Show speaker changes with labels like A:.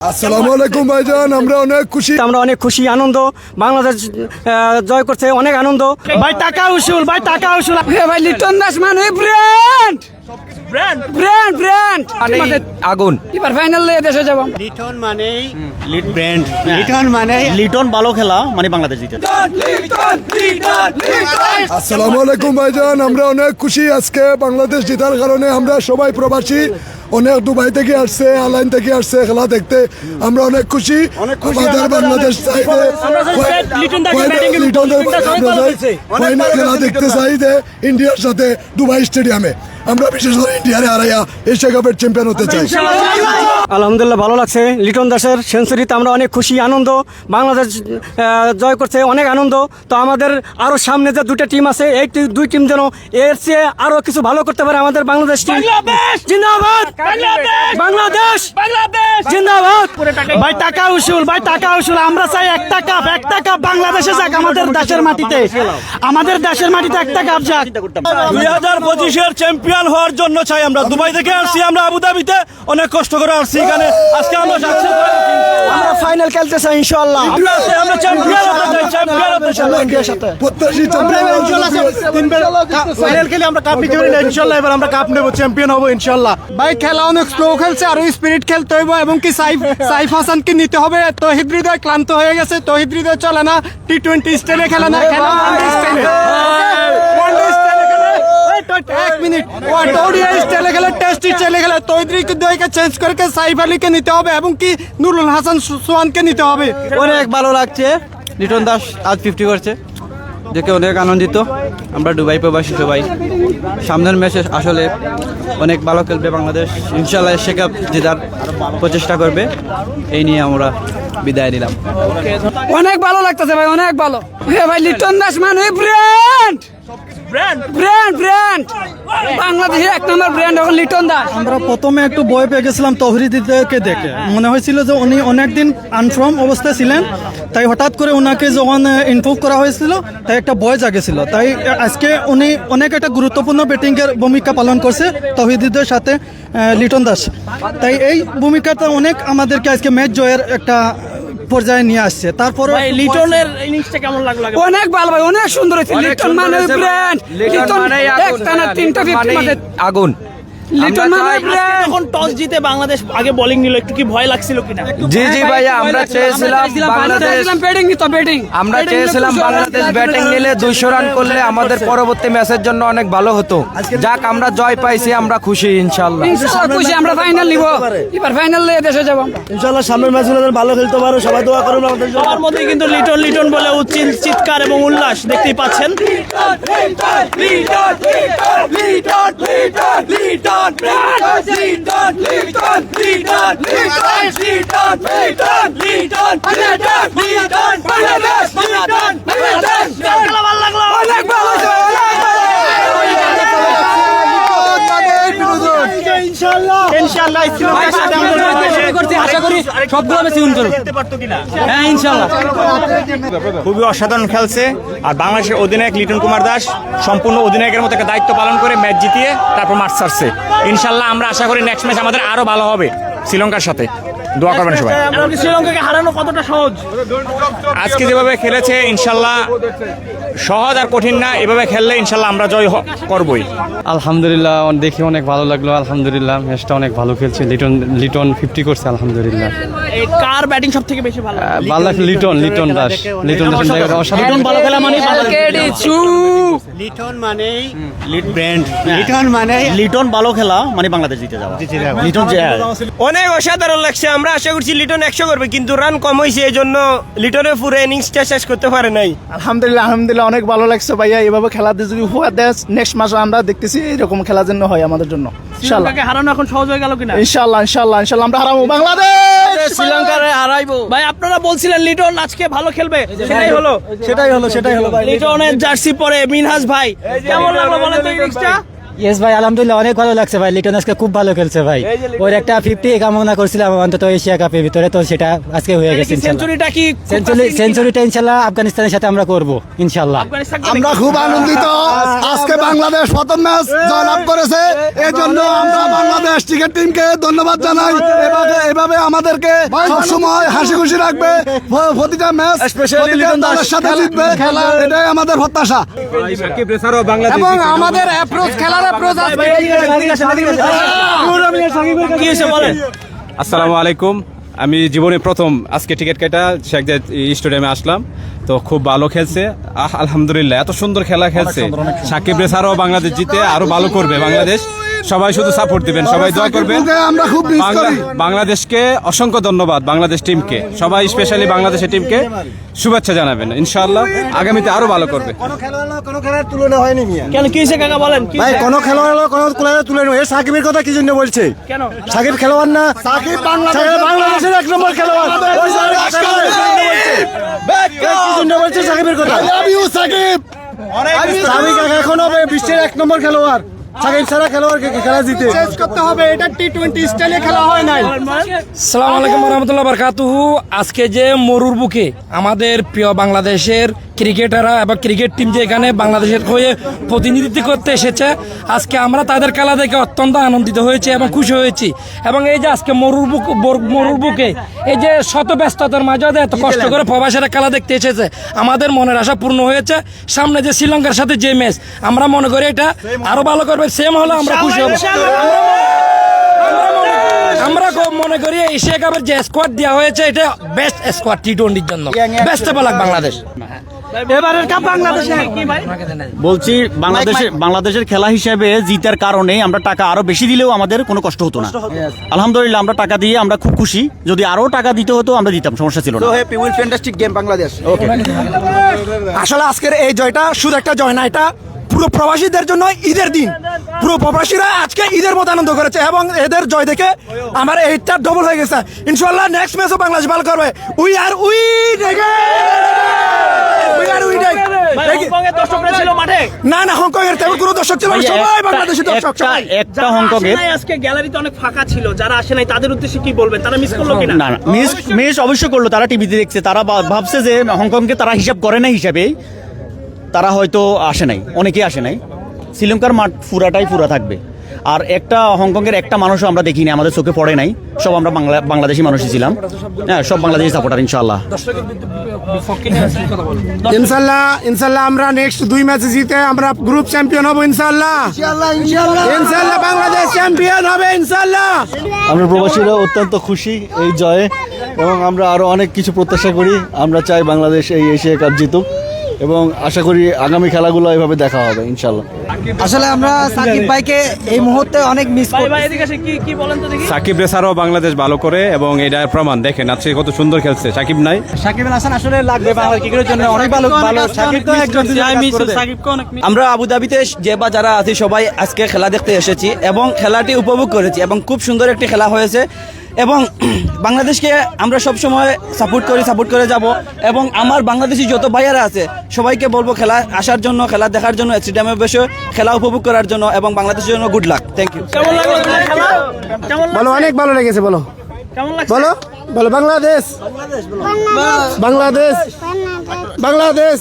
A: আসসালামু আলাইকুম ভাইজান আমরা অনেক খুশি।
B: আমরা অনেক খুশি আনন্দ। বাংলাদেশ আহ, জয় করছে অনেক আনন্দ। ভাই টাকা উসুল ভাই টাকা উসুল। ভাই লিটন দাস মানে ব্র্যান্ড ব্র্যান্ড ব্র্যান্ড ব্র্যান্ড
C: আগুন।
B: এবার ফাইনাল দেশে যাব।
D: লিটন মানেই লিট ব্র্যান্ড লিটন মানে
C: লিটন ভালো খেলা মানে বাংলাদেশ জিতে।
A: আসসালামু আলাইকুম ভাইজান আমরা অনেক খুশি আজকে বাংলাদেশ জেতার কারণে আমরা সবাই প্রবাসী। অনেক দুবাই থেকে আসছে আলাইন থেকে আসছে খেলা দেখতে। আমরা অনেক খুশি। আমাদের বাংলাদেশ চাইতে খেলা দেখতে চাই যে ইন্ডিয়ার সাথে দুবাই স্টেডিয়ামে। আমরা বিশেষ করে ইন্ডিয়ারে হারাইয়া এশিয়া কাপের চ্যাম্পিয়ন হতে চাই।
B: আলহামদুলিল্লাহ ভালো লাগছে। লিটন দাসের সেঞ্চুরিতে আমরা অনেক খুশি আনন্দ। বাংলাদেশ জয় করছে অনেক আনন্দ। তো আমাদের আরও সামনে যে দুটো টিম আছে এই দুই টিম যেন এর চেয়ে আরও কিছু ভালো করতে পারে আমাদের বাংলাদেশ টিম জিন্দাবাদ! বাংলাদেশ! জিন্দাবাদ! ভাই টাকা উসুল ভাই টাকা উসুল। আমরা চাই একটা কাপ একটা কাপ বাংলাদেশে যাক আমাদের দেশের মাটিতে। আমাদের দেশের মাটিতে একটা কাপ যাক।
C: দুই হাজার পঁচিশের চ্যাম্পিয়ন হওয়ার জন্য চাই আমরা। দুবাই থেকে আসছি আমরা আবুধাবিতে অনেক কষ্ট করে আসছি এখানে। আজকে আমরা
B: আমরা ফাইনাল খেলতে চাই ইনশাআল্লাহ।
C: আমরা চ্যাম্পিয়ন হতে চাই চ্যাম্পিয়ন হতে চাই।
B: ইন্ডিয়ার সাথে।
A: প্রত্যাশী
C: ফাইনাল খেলে আমরা কাপ নিতে পারি না ইনশাল্লাহ এবার আমরা কাপ নেব চ্যাম্পিয়ন হব ইনশাল্লাহ
E: ভাই খেলা অনেক স্লো খেলছে আরও স্পিরিট খেলতে হইব এবং কি সাইফ সাইফ হাসানকে নিতে হবে। তহিদ হৃদয় ক্লান্ত হয়ে গেছে তহিদ হৃদয় চলে না টি টোয়েন্টি স্টাইলে খেলে না খেলা স্টাইলে ওয়ানডে স্টাইলে খেলে এক মিনিট। ওডিআই স্টাইলে খেলে টেস্ট স্টাইলে খেলে তহিদ হৃদয়কে চেঞ্জ করে সাইফ আলীকে নিতে হবে এবং কি নুরুল হাসান সোহানকে নিতে হবে।
F: অনেক ভালো লাগছে। লিটন দাস আজ ফিফটি করছে। দেখে অনেক আনন্দিত। আমরা দুবাই প্রবাসী সবাই। সামনের ম্যাচে আসলে অনেক ভালো খেলবে বাংলাদেশ। ইনশাল্লাহ এশিয়া কাপ জেতার প্রচেষ্টা করবে। এই নিয়ে আমরা বিদায় নিলাম।
B: অনেক ভালো লাগতেছে ভাই অনেক ভালো। ভাই লিটন দাস মানে ব্র্যান্ড ব্র্যান্ড ব্র্যান্ড ব্র্যান্ড বাংলাদেশের এক নম্বর ব্র্যান্ড এখন লিটন দাস।
G: আমরা প্রথমে একটু পেয়ে গেছিলাম তহরিদিকে দেখে। মনে হয়েছিল যে উনি অনেকদিন আনফ্রম অবস্থায় ছিলেন তাই হঠাৎ করে ওনাকে যখন ইনফর্ম করা হয়েছিল তাই একটা জাগেছিল। তাই আজকে উনি অনেক একটা গুরুত্বপূর্ণ ব্যাটিংয়ের ভূমিকা পালন করছে তহিদিদের সাথে লিটন দাস। তাই এই ভূমিকাটা অনেক আমাদেরকে আজকে ম্যাচ জয়ের একটা পর্যায়ে নিয়ে আসছে। তারপরে
B: লিটনের ইনিংসটা কেমন লাগল অনেক ভালো ভাই অনেক সুন্দর হয়েছে। লিটন মানে ব্র্যান্ড লিটন মানে না তিনটা ফিফটি মানে
F: আগুন।
H: যখন টস জিতে বাংলাদেশ আগে বোলিং নিল একটু কি ভয় লাগছিল কিনা?
F: জি জি ভাইয়া আমরা চেয়েছিলাম বাংলাদেশ
B: ব্যাটিং নিত ব্যাটিং
F: আমরা চেয়েছিলাম বাংলাদেশ ব্যাটিং নিলে দুইশো রান করলে আমাদের পরবর্তী ম্যাচের জন্য অনেক ভালো হতো। যাক আমরা জয় পাইছি আমরা খুশি ইনশাল্লাহ
B: খুশি আমরা ফাইনাল নিব। এবার ফাইনাল দেশে যাব।
C: ইনশাল্লাহ সামনের ম্যাচগুলো ভালো খেলতে পারো সবাই দোয়া করুন আমাদের জন্য।
H: সবার মধ্যে কিন্তু লিটন লিটন বলে উচ্চিল চিৎকার এবং উল্লাস দেখতেই পাচ্ছেন।
B: অনেক ভালো
H: ইনশাআল্লাহ শ্রীলঙ্কার সাথে আমাদের
B: আশা করি সবগুলো বেশি উন করুন
H: জিততে পারতো কিনা?
B: হ্যাঁ ইনশাআল্লাহ
D: খুবই অসাধারণ খেলছে। আর বাংলাদেশের অধিনায়ক লিটন কুমার দাস সম্পূর্ণ অধিনায়কের মতো একটা দায়িত্ব পালন করে ম্যাচ জিতিয়ে তারপর মাঠ ছাড়ছে। ইনশাল্লাহ আমরা আশা করি নেক্সট ম্যাচ আমাদের আরও ভালো হবে শ্রীলঙ্কার সাথে। দোয়া করবেন সবাই।
H: শ্রীলঙ্কাকে হারানো কতটা সহজ?
D: আজকে যেভাবে খেলেছে ইনশাল্লাহ সহজ আর কঠিন না এভাবে খেললে ইনশাল্লাহ আমরা জয় করবই।
F: আলহামদুলিল্লাহ দেখে অনেক ভালো লাগল আলহামদুলিল্লাহ ম্যাচটা অনেক ভালো খেলছে লিটন লিটন ফিফটি করছে আলহামদুলিল্লাহ।
H: এই কার ব্যাটিং সব থেকে বেশি ভালো?
F: ভালো লাগছে লিটন লিটন দাস। লিটন দাস অসাধারণ।
H: ভালো খেলা মানে
D: লিটন মানেই লিট ব্র্যান্ড। লিটন মানে
C: লিটন ভালো খেলা মানে বাংলাদেশ জিতে যাওয়া। লিটন যে
B: অনেক অসাধারণ লাগছে আমরা আশা করছি লিটন একশো করবে কিন্তু রান কম হয়েছে এই জন্য লিটনের পুরো ইনিংসটা শেষ করতে পারে নাই।
E: আলহামদুলিল্লাহ আলহামদুলিল্লাহ অনেক ভালো লাগছে ভাইয়া। এভাবে খেলা দিয়ে যদি উপহার দেয় নেক্সট মাসে আমরা দেখতেছি এরকম খেলা যেন হয় আমাদের জন্য।
H: শ্রীলঙ্কাকে হারানো এখন সহজ হয়ে গেল কিনা?
E: ইনশাল্লাহ ইনশাল্লাহ ইনশাল্লাহ আমরা হারাবো। বাংলাদেশ!
F: শ্রীলঙ্কার হারাইবো।
H: ভাই আপনারা বলছিলেন লিটন আজকে ভালো খেলবে। সেটাই হলো।
G: সেটাই হলো সেটাই হলো ভাই।
H: লিটনের জার্সি পরে মিনহাজ ভাই কেমন লাগল বলেন তো ইনিংসটা
I: ইয়েস ভাই আলহামদুলিল্লাহ অনেক ভালো লাগছে ভাই। লিটন আজকে খুব ভালো খেলছে ভাই। ওর একটা ফিফটি কামনা করছিলাম অন্তত এশিয়া কাপের ভিতরে তো সেটা আজকে হয়ে গেছে
J: সেঞ্চুরিটা কি
I: সেঞ্চুরি সেঞ্চুরিটা ইনশাল্লাহ আফগানিস্তানের সাথে আমরা করব ইনশাল্লাহ।
K: আমরা খুব আনন্দিত। আজকে বাংলাদেশ প্রথম ম্যাচ জয়লাভ করেছে। এই জন্য আমরা বাংলাদেশ ক্রিকেট টিমকে ধন্যবাদ জানাই। এভাবে এভাবে আমাদেরকে সবসময় হাসি খুশি রাখবে। প্রতিটা ম্যাচ প্রতিটা দলের সাথে জিতবে। এটাই আমাদের প্রত্যাশা।
E: এবং আমাদের অ্যাপ্রোচ খেলার
L: আসসালামু আলাইকুম। আমি জীবনে প্রথম আজকে টিকিট কেটা শেখ জায়েদ স্টেডিয়ামে আসলাম। তো খুব ভালো খেলছে। আহ, আলহামদুলিল্লাহ এত সুন্দর খেলা খেলছে। সাকিব রেসারও বাংলাদেশ জিতে আরও ভালো করবে বাংলাদেশ। সবাই শুধু সাপোর্ট দিবেন সবাই দোয়া করবেন।
K: আমরা খুব
L: বাংলাদেশকে অসংখ্য ধন্যবাদ বাংলাদেশ টিমকে সবাই স্পেশালি বাংলাদেশের টিমকে শুভেচ্ছা জানাবেন ইনশাআল্লাহ আগামীতে আরও ভালো করবে।
J: কেন কি কাকা বলেন কি
E: কোনো খেলোয়াড় কোনো খেলোয়াড় তুলে নেই সাকিবের কথা কি জন্য বলছে?
J: কেন?
E: সাকিব খেলোয়াড় না? সাকিব বাংলাদেশের এক নম্বর খেলোয়াড়। ওই সাকিব কি জন্য বলছে সাকিবের কথা?
K: Love you Shakib.
E: সাকিব এখনও বিশ্বের এক নম্বর খেলোয়াড়। সাকিব সারা খেলোয়াড় খেলা জিতে চেঞ্জ করতে হবে এটা টি টোয়েন্টি স্টাইলে খেলা হয় নাই।
M: সালাম আলাইকুম রহমতুল্লাহ বারকাতুহু। আজকে যে মরুর বুকে আমাদের প্রিয় বাংলাদেশের ক্রিকেটাররা এবং ক্রিকেট টিম যে এখানে বাংলাদেশের হয়ে প্রতিনিধিত্ব করতে এসেছে আজকে আমরা তাদের খেলা দেখে অত্যন্ত আনন্দিত হয়েছি এবং খুশি হয়েছি। এবং এই যে আজকে মরুর বুক মরুর বুকে এই যে শত ব্যস্ততার মাঝে এত কষ্ট করে প্রবাসীরা খেলা দেখতে এসেছে আমাদের মনের আশা পূর্ণ হয়েছে। সামনে যে শ্রীলঙ্কার সাথে যে ম্যাচ আমরা মনে করি এটা আরও ভালো করবে সেম হলে আমরা খুশি হব। আমরা খুব মনে করি এশিয়া কাপের যে স্কোয়াড দেওয়া হয়েছে এটা বেস্ট স্কোয়াড টি টোয়েন্টির জন্য। বেস্ট পালাক বাংলাদেশ।
J: এবারের কাপ বাংলাদেশে
C: বলছি বাংলাদেশের বাংলাদেশের খেলা হিসেবে জিতার কারণে আমরা টাকা আরও বেশি দিলেও আমাদের কোনো কষ্ট হতো না। আলহামদুলিল্লাহ আমরা টাকা দিয়ে আমরা খুব খুশি। যদি আরও টাকা দিতে হতো আমরা দিতাম সমস্যা ছিল না।
E: Fantastic game Bangladesh. আসলে আজকের এই জয়টা শুধু একটা জয় না এটা পুরো প্রবাসীদের জন্য ঈদের দিন। পুরো প্রবাসীরা আজকে ঈদের মতো আনন্দ করেছে এবং এদের জয় দেখে আমার এইটা ডবল হয়ে গেছে। ইনশাল্লাহ নেক্সট ম্যাচও বাংলাদেশ ভালো করবে। We are we we are we
J: ভাই হংকং এর দর্শকরা ছিল মাঠে।
E: না না হংকং এর তেমন কোনো দর্শক ছিল সবাই বাংলাদেশি দর্শক সবাই।
C: একটা
J: যারা
C: হংকংয়ের
J: আজকে গ্যালারিতে অনেক ফাঁকা ছিল। যারা আসে নাই তাদের উদ্দেশ্যে কি বলবেন? তারা মিস করল কিনা?
C: না না মিস মিস অবশ্যই করল। তারা টিভিতে দেখছে। তারা ভাবছে যে হংকংকে তারা হিসাব করে না হিসাবে তারা হয়তো আসে নাই অনেকেই আসে নাই। শ্রীলঙ্কার মাঠ ফুরাটাই ফুরা থাকবে। আর একটা হংকংয়ের একটা মানুষও আমরা দেখিনি আমাদের চোখে পড়ে নাই। সব আমরা বাংলা বাংলাদেশি মানুষই ছিলাম। হ্যাঁ সব বাংলাদেশি সাপোর্টার ইনশাল্লাহ
E: ইনশাল্লাহ ইনশাল্লাহ আমরা নেক্সট দুই ম্যাচে জিতে আমরা গ্রুপ চ্যাম্পিয়ন হব ইনশাল্লাহ ইনশাল্লাহ বাংলাদেশ চ্যাম্পিয়ন হবে ইনশাল্লাহ
N: আমরা প্রবাসীরা অত্যন্ত খুশি এই জয়ে এবং আমরা আরও অনেক কিছু প্রত্যাশা করি। আমরা চাই বাংলাদেশ এই এশিয়া কাপ জিতুক। এবং আশা করি আগামী খেলাগুলো এভাবে দেখা হবে ইনশাল্লাহ
I: আসলে আমরা সাকিব ভাইকে এই মুহূর্তে অনেক মিস
J: ভাই ভাই এদিকে আসে কি কি বলেন তো দেখি।
L: সাকিব রেসারও বাংলাদেশ ভালো করে এবং এটার প্রমাণ। দেখেন আজকে কত সুন্দর খেলছে। সাকিব নাই।
G: সাকিব হাসান আসলে লাগবে বাংলা ক্রিকেটের জন্য। অনেক ভালো ভালো সাকিব তো একজন
J: আমরা আবুধাবিতে যে বা যারা আছি সবাই আজকে খেলা দেখতে এসেছি এবং খেলাটি উপভোগ করেছি এবং খুব সুন্দর একটি খেলা হয়েছে। এবং বাংলাদেশকে আমরা সব সময় সাপোর্ট করি সাপোর্ট করে যাব এবং আমার বাংলাদেশি যত ভাইয়ারা আছে সবাইকে বলব খেলা আসার জন্য খেলা দেখার জন্য স্টেডিয়ামে বসে খেলা উপভোগ করার জন্য এবং বাংলাদেশের জন্য গুড লাক থ্যাংক ইউ খেলা?
E: বলো অনেক ভালো লেগেছে বলো।
J: কেমন লাগছে?
E: বলো বলো। বাংলাদেশ। বাংলাদেশ। বাংলাদেশ।